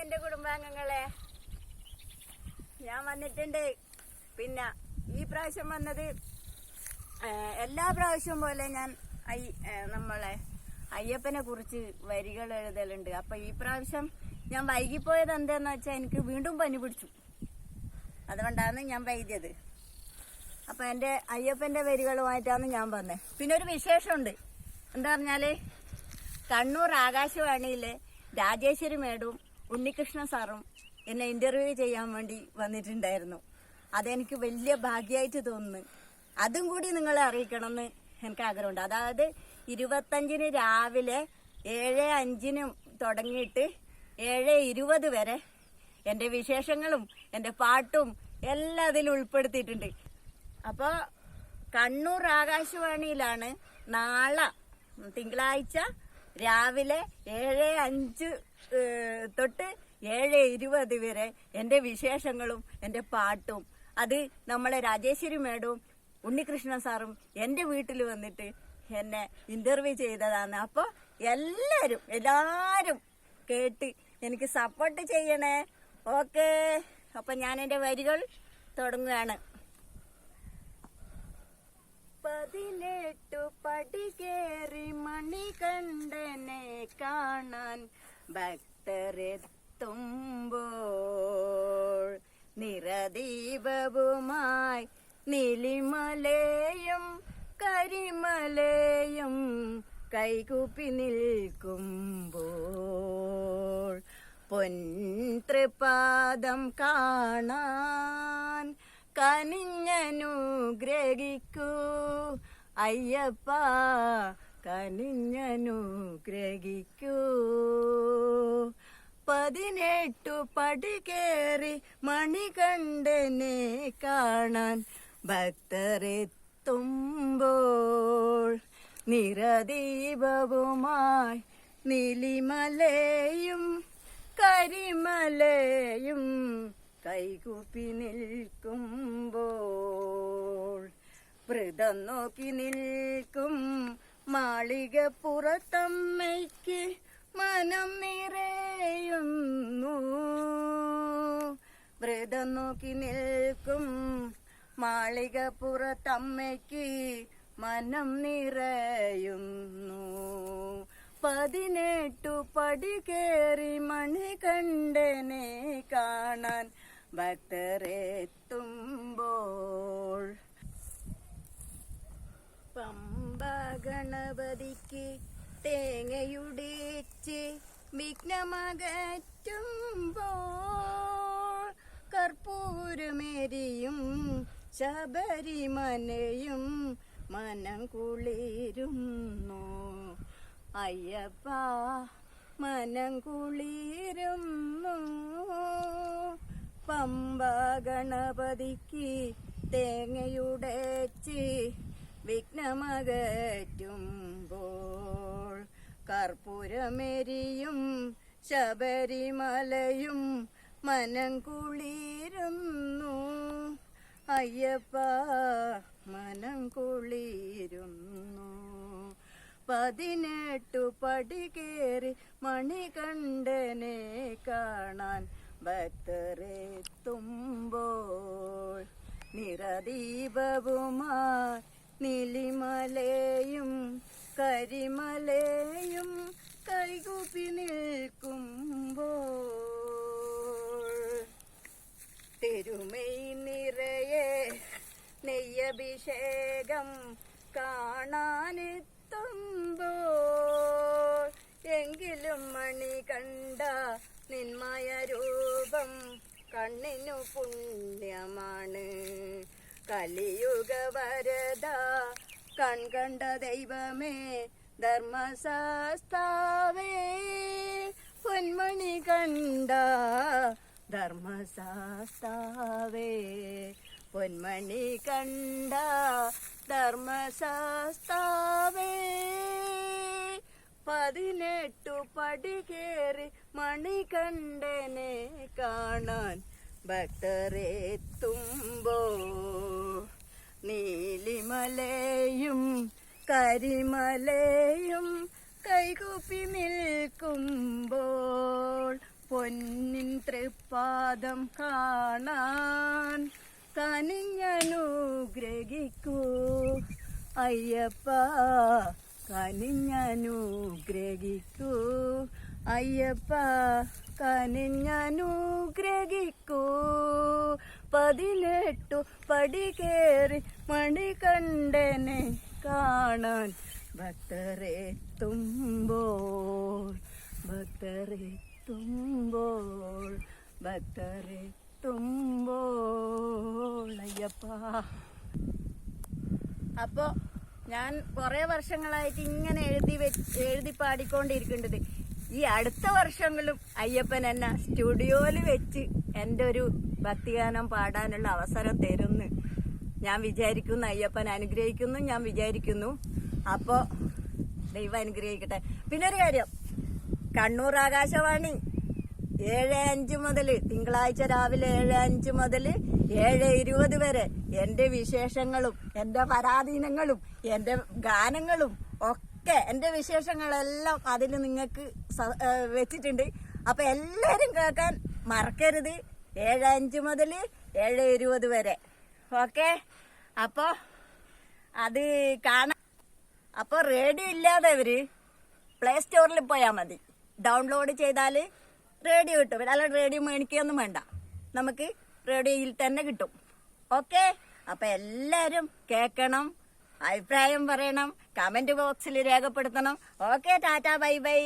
എന്റെ കുടുംബാംഗങ്ങളെ ഞാൻ വന്നിട്ടുണ്ട്. പിന്നെ ഈ പ്രാവശ്യം വന്നത് എല്ലാ പ്രാവശ്യവും പോലെ ഞാൻ ഐ- നമ്മളെ അയ്യപ്പനെ കുറിച്ച് വരികൾ എഴുതലുണ്ട്. അപ്പൊ ഈ പ്രാവശ്യം ഞാൻ വൈകിപ്പോയത് എന്താന്ന് വെച്ചാൽ എനിക്ക് വീണ്ടും പനി പിടിച്ചു. അതുകൊണ്ടാണ് ഞാൻ വൈദ്യത് അപ്പൊ എന്റെ അയ്യപ്പന്റെ വരികളുമായിട്ടാണ് ഞാൻ വന്നത് പിന്നെ ഒരു വിശേഷമുണ്ട്. എന്താ പറഞ്ഞാൽ കണ്ണൂർ ആകാശവാണിയിലെ രാജേശ്വരി മേഡവും ഉണ്ണികൃഷ്ണ സാറും എന്നെ ഇന്റർവ്യൂ ചെയ്യാൻ വേണ്ടി വന്നിട്ടുണ്ടായിരുന്നു. അതെനിക്ക് വലിയ ഭാഗ്യമായിട്ട് തോന്നുന്നു. അതും കൂടി നിങ്ങളെ അറിയിക്കണമെന്ന് എനിക്ക് ആഗ്രഹമുണ്ട്. അതായത് ഇരുപത്തഞ്ചിന് രാവിലെ ഏഴ് അഞ്ചിന് തുടങ്ങിയിട്ട് ഏഴ് ഇരുപത് വരെ എന്റെ വിശേഷങ്ങളും എന്റെ പാട്ടും എല്ലാം അതിൽ ഉൾപ്പെടുത്തിയിട്ടുണ്ട്. അപ്പോൾ കണ്ണൂർ ആകാശവാണിയിലാണ് നാളെ തിങ്കളാഴ്ച രാവിലെ ഏഴ് അഞ്ച് തൊട്ട് ഏഴ് ഇരുപത് വരെ എന്റെ വിശേഷങ്ങളും എന്റെ പാട്ടും. അത് നമ്മളെ രാജേശ്വരി മേഡവും ഉണ്ണികൃഷ്ണ സാറും എന്റെ വീട്ടിൽ വന്നിട്ട് എന്നെ ഇന്റർവ്യൂ ചെയ്തതാണ് അപ്പോൾ എല്ലാരും എല്ലാരും കേട്ട് എനിക്ക് സപ്പോർട്ട് ചെയ്യണേ. ഓക്കെ. അപ്പൊ ഞാൻ എന്റെ വരികൾ തുടങ്ങുകയാണ്. പതിനെട്ടു പടി കേറി മണികണ്ഠനെ കാണാൻ. ഭക്തരെത്തുമ്പോൾ നിറദീപവുമായി നിലിമലയും കരിമലയും കൈകൂപ്പി നിൽക്കുമ്പോൾ പൊൻതൃപാദം കാണാൻ കനിഞ്ഞനുഗ്രഹിക്കൂ. അയ്യപ്പ കനിഞ്ഞനുഗ്രഹിക്കൂ പതിനെട്ടു പടി കേറി മണികണ്ഠനെ കാണാൻ ഭക്തരെത്തുമ്പോൾ നിറദീപവുമായി നിലിമലയും കരിമലയും കൈകൂപ്പി നിൽക്കുമ്പോൾ വ്രതം നോക്കി നിൽക്കും മാളികപ്പുറത്തമ്മയ്ക്ക് മനം നിറയുന്നു. വ്രതം നോക്കി നിൽക്കും മാളിക പുറത്തമ്മയ്ക്ക് മനം നിറയുന്നു. പതിനെട്ടു പടി കേറി മണികണ്ഠനെ കാണാൻ ഭക്തരെത്തുമ്പോൾ. പമ്പ ഗണപതിക്ക് തേങ്ങയുടേച്ച് വിഘ്നമകറ്റുമ്പോൾ കർപ്പൂരമേരിയും ശബരിമലയും മനം കുളിരുന്നു. അയ്യപ്പ മനം കുളിരുന്നു. പമ്പ ഗണപതിക്ക് തേങ്ങയുടേച്ച് വിഘ്നമകറ്റുമ്പോൾ കർപ്പൂരമെരിയും ശബരിമലയും മനം കുളിരുന്നു. അയ്യപ്പ മനം കുളിരുന്നു. പതിനെട്ടു പടി കേറി മണികണ്ഠനെ കാണാൻ ഭക്തരെത്തുമ്പോൾ നിറദീപവുമായി നീലിമലയും കരിമലയും കൈകൂപ്പി നിൽക്കുമ്പോൾ തിരുമൈ നിറയെ നെയ്യഭിഷേകം കാണാനെത്തുമ്പോൾ എങ്കിലും മണി കണ്ട നിന്മയ രൂപം കണ്ണിനു പുണ്യമാണ്. കലിയുഗ വരദ കൺകണ്ട ദൈവമേ ധർമ്മശാസ്താവേ. പൊന്മണി കണ്ട ധർമ്മശാസ്താവേ. പൊന്മണി കണ്ട ധർമ്മശാസ്താവേ. പതിനെട്ടു പടി മണി കണ്ടനെ കാണാൻ ഭക്തരെത്തുമ്പോൾ നീലിമലയും കരിമലയും കൈകൂപ്പി നിൽക്കുമ്പോൾ പൊന്നിൻ തൃപ്പാദം കാണാൻ കനിഞ്ഞനുഗ്രഹിക്കൂ അയ്യപ്പ കനിഞ്ഞനുഗ്രഹിക്കൂ അയ്യപ്പ കനിഞ്ഞനുഗ്രഹിക്കൂ പതിനെട്ടു പടി കേറി മണി കണ്ടനെ കാണാൻ ഭക്തരെത്തുമ്പോൾ ഭക്തരെത്തുമ്പോൾ ഭക്തരെത്തുമ്പോൾ അയ്യപ്പ. അപ്പോ ഞാൻ കുറെ വർഷങ്ങളായിട്ട് ഇങ്ങനെ എഴുതി എഴുതി പാടിക്കൊണ്ടിരിക്കേണ്ടത് ഈ അടുത്ത വർഷങ്ങളും അയ്യപ്പൻ എന്നെ സ്റ്റുഡിയോയിൽ വെച്ച് എന്റെ ഒരു ഭക്തിഗാനം പാടാനുള്ള അവസരം തരുന്നു. ഞാൻ വിചാരിക്കുന്നു അയ്യപ്പൻ അനുഗ്രഹിക്കുന്നു ഞാൻ വിചാരിക്കുന്നു. അപ്പോ ദൈവം അനുഗ്രഹിക്കട്ടെ. പിന്നെ ഒരു കാര്യം. കണ്ണൂർ ആകാശവാണി ഏഴ് അഞ്ച് മുതൽ തിങ്കളാഴ്ച രാവിലെ ഏഴ് അഞ്ച് മുതൽ ഏഴ് ഇരുപത് വരെ എന്റെ വിശേഷങ്ങളും എന്റെ പരാധീനങ്ങളും എന്റെ ഗാനങ്ങളും ഒക്കെ എന്റെ വിശേഷങ്ങളെല്ലാം അതിൽ നിങ്ങൾക്ക് വെച്ചിട്ടുണ്ട്. അപ്പം എല്ലാവരും കേൾക്കാൻ മറക്കരുത്. ഏഴ് അഞ്ച് മുതൽ ഏഴ് ഇരുപത് വരെ. ഓക്കെ? അപ്പോ അത് കാണാൻ അപ്പോൾ റേഡിയോ ഇല്ലാതെ അവർ പ്ലേ സ്റ്റോറിൽ പോയാൽ മതി. ഡൗൺലോഡ് ചെയ്താൽ റേഡിയോ കിട്ടും. അല്ല റേഡിയോ മേടിക്കുകയൊന്നും വേണ്ട. നമുക്ക് റേഡിയോയിൽ തന്നെ കിട്ടും. ഓക്കെ? അപ്പൊ എല്ലാവരും കേൾക്കണം. അഭിപ്രായം പറയണം. കമന്റ് ബോക്സിൽ രേഖപ്പെടുത്തണം. Okay tata bye bye.